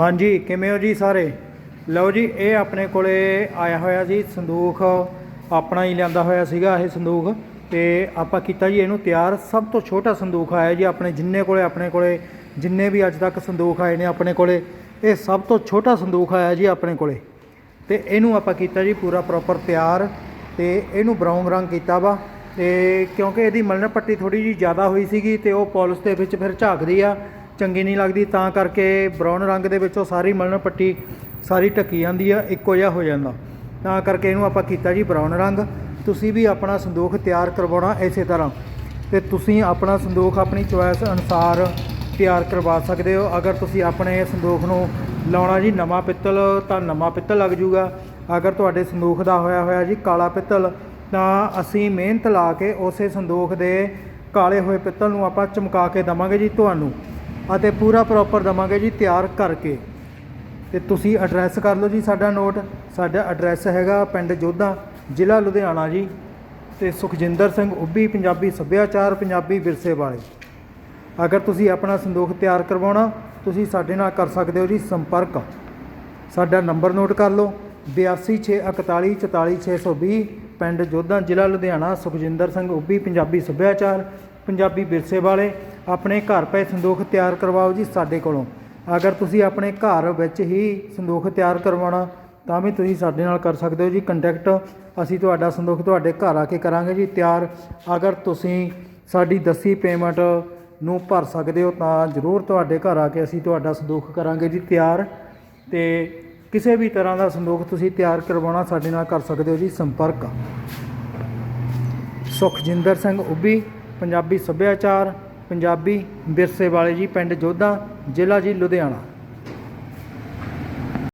ਹਾਂਜੀ, ਕਿਵੇਂ ਹੋ ਜੀ ਸਾਰੇ? ਲਓ ਜੀ, ਇਹ ਆਪਣੇ ਕੋਲੇ ਆਇਆ ਹੋਇਆ ਜੀ ਸੰਦੂਖ। ਆਪਣਾ ਹੀ ਲਿਆਂਦਾ ਹੋਇਆ ਸੀਗਾ ਇਹ ਸੰਦੂਖ। ਤੇ ਆਪਾਂ ਕੀਤਾ ਜੀ ਇਹਨੂੰ ਤਿਆਰ। ਸਭ ਤੋਂ ਛੋਟਾ ਸੰਦੂਖ ਆਇਆ ਜੀ ਆਪਣੇ ਜਿੰਨੇ ਕੋਲੇ, ਆਪਣੇ ਕੋਲੇ ਜਿੰਨੇ ਵੀ ਅੱਜ ਤੱਕ ਸੰਦੂਖ ਆਏ ਨੇ ਆਪਣੇ ਕੋਲੇ, ਇਹ ਸਭ ਤੋਂ ਛੋਟਾ ਸੰਦੂਖ ਆਇਆ ਜੀ ਆਪਣੇ ਕੋਲੇ। ਤੇ ਇਹਨੂੰ ਆਪਾਂ ਕੀਤਾ ਜੀ ਪੂਰਾ ਪ੍ਰੋਪਰ ਤਿਆਰ। ਤੇ ਇਹਨੂੰ ਬਰਾਊਨ ਰੰਗ ਕੀਤਾ ਵਾ। ਤੇ ਕਿਉਂਕਿ ਇਹਦੀ ਮਲਣ ਪੱਟੀ ਥੋੜੀ ਜੀ ਜ਼ਿਆਦਾ ਹੋਈ ਸੀਗੀ ਤੇ ਉਹ ਪੋਲਿਸ਼ ਦੇ ਵਿੱਚ ਫਿਰ ਝਾਕਦੀ ਆ। ਚੰਗੀ ਨਹੀਂ ਲੱਗਦੀ, ਤਾਂ ਕਰਕੇ ਬਰਾਊਨ ਰੰਗ ਦੇ ਵਿੱਚੋਂ ਸਾਰੀ ਮਲਣ ਪੱਟੀ ਸਾਰੀ ਢੱਕੀ ਜਾਂਦੀ ਆ, ਇੱਕੋ ਜਿਹਾ ਹੋ ਜਾਂਦਾ। ਤਾਂ ਕਰਕੇ ਇਹਨੂੰ ਆਪਾਂ ਕੀਤਾ ਜੀ ਬਰਾਊਨ ਰੰਗ। ਤੁਸੀਂ ਵੀ ਆਪਣਾ ਸੰਦੂਖ ਤਿਆਰ ਕਰਵਾਉਣਾ ਇਸੇ ਤਰ੍ਹਾਂ। ਤੇ ਤੁਸੀਂ ਆਪਣਾ ਸੰਦੂਖ ਆਪਣੀ ਚੁਆਇਸ ਅਨੁਸਾਰ ਤਿਆਰ ਕਰਵਾ ਸਕਦੇ ਹੋ। ਅਗਰ ਤੁਸੀਂ ਆਪਣੇ ਸੰਦੂਖ ਨੂੰ ਲਾਉਣਾ ਜੀ ਨਵਾਂ ਪਿੱਤਲ, ਤਾਂ ਨਵਾਂ ਪਿੱਤਲ ਲੱਗ ਜੂਗਾ। ਅਗਰ ਤੁਹਾਡੇ ਸੰਦੂਖ ਦਾ ਹੋਇਆ ਹੋਇਆ ਜੀ ਕਾਲਾ ਪਿੱਤਲ, ਤਾਂ ਅਸੀਂ ਮਿਹਨਤ ਲਾ ਕੇ ਉਸੇ ਸੰਦੂਖ ਦੇ ਕਾਲੇ ਹੋਏ ਪਿੱਤਲ ਨੂੰ ਆਪਾਂ ਚਮਕਾ ਕੇ ਦਵਾਂਗੇ ਜੀ ਤੁਹਾਨੂੰ। ਅਤੇ ਪੂਰਾ ਪ੍ਰੋਪਰ ਦਵਾਂਗੇ ਜੀ ਤਿਆਰ ਕਰਕੇ। ਤੇ ਤੁਸੀਂ ਐਡਰੈਸ ਕਰ ਲਓ ਜੀ ਸਾਡਾ ਨੋਟ ਸਾਡਾ ਐਡਰੈਸ ਹੈਗਾ ਪਿੰਡ ਜੋਧਾ, ਜ਼ਿਲ੍ਹਾ ਲੁਧਿਆਣਾ ਜੀ। ਤੇ ਸੁਖਜਿੰਦਰ ਸਿੰਘ ਉੱਭੀ, ਪੰਜਾਬੀ ਸੱਭਿਆਚਾਰ, ਪੰਜਾਬੀ ਵਿਰਸੇ ਵਾਲੇ। ਅਗਰ ਤੁਸੀਂ ਆਪਣਾ ਸੰਦੂਖ ਤਿਆਰ ਕਰਵਾਉਣਾ, ਤੁਸੀਂ ਸਾਡੇ ਨਾਲ ਕਰ ਸਕਦੇ ਹੋ ਜੀ ਸੰਪਰਕ। ਸਾਡਾ ਨੰਬਰ ਨੋਟ ਕਰ ਲਓ 8264144620 ਪਿੰਡ ਜੋਧਾ, ਜ਼ਿਲ੍ਹਾ ਲੁਧਿਆਣਾ, ਸੁਖਜਿੰਦਰ ਸਿੰਘ ਉੱਭੀ, ਪੰਜਾਬੀ ਸੱਭਿਆਚਾਰ, ਪੰਜਾਬੀ ਵਿਰਸੇ ਵਾਲੇ। ਆਪਣੇ ਘਰ ਪਏ ਸੰਦੂਖ ਤਿਆਰ ਕਰਵਾਓ ਜੀ ਸਾਡੇ ਕੋਲੋਂ। ਅਗਰ ਤੁਸੀਂ ਆਪਣੇ ਘਰ ਵਿੱਚ ਹੀ ਸੰਦੂਖ ਤਿਆਰ ਕਰਵਾਉਣਾ, ਤਾਂ ਵੀ ਤੁਸੀਂ ਸਾਡੇ ਨਾਲ ਕਰ ਸਕਦੇ ਹੋ ਜੀ ਕੰਟੈਕਟ। ਅਸੀਂ ਤੁਹਾਡਾ ਸੰਦੂਖ ਤੁਹਾਡੇ ਘਰ ਆ ਕੇ ਕਰਾਂਗੇ ਜੀ ਤਿਆਰ। ਅਗਰ ਤੁਸੀਂ ਸਾਡੀ ਦੱਸੀ ਪੇਮੈਂਟ ਨੂੰ ਭਰ ਸਕਦੇ ਹੋ, ਤਾਂ ਜ਼ਰੂਰ ਤੁਹਾਡੇ ਘਰ ਆ ਕੇ ਅਸੀਂ ਤੁਹਾਡਾ ਸੰਦੂਖ ਕਰਾਂਗੇ ਜੀ ਤਿਆਰ। ਤੇ ਕਿਸੇ ਵੀ ਤਰ੍ਹਾਂ ਦਾ ਸੰਦੂਖ ਤੁਸੀਂ ਤਿਆਰ ਕਰਵਾਉਣਾ, ਸਾਡੇ ਨਾਲ ਕਰ ਸਕਦੇ ਹੋ ਜੀ ਸੰਪਰਕ। ਸੁਖਜਿੰਦਰ ਸਿੰਘ ਉੱਭੀ, ਪੰਜਾਬੀ ਸੱਭਿਆਚਾਰ। ਪੰਜਾਬੀ ਵਿਰਸੇ ਵਾਲੇ ਜੀ ਪਿੰਡ ਜੋਧਾ ਜ਼ਿਲ੍ਹਾ ਜੀ ਲੁਧਿਆਣਾ।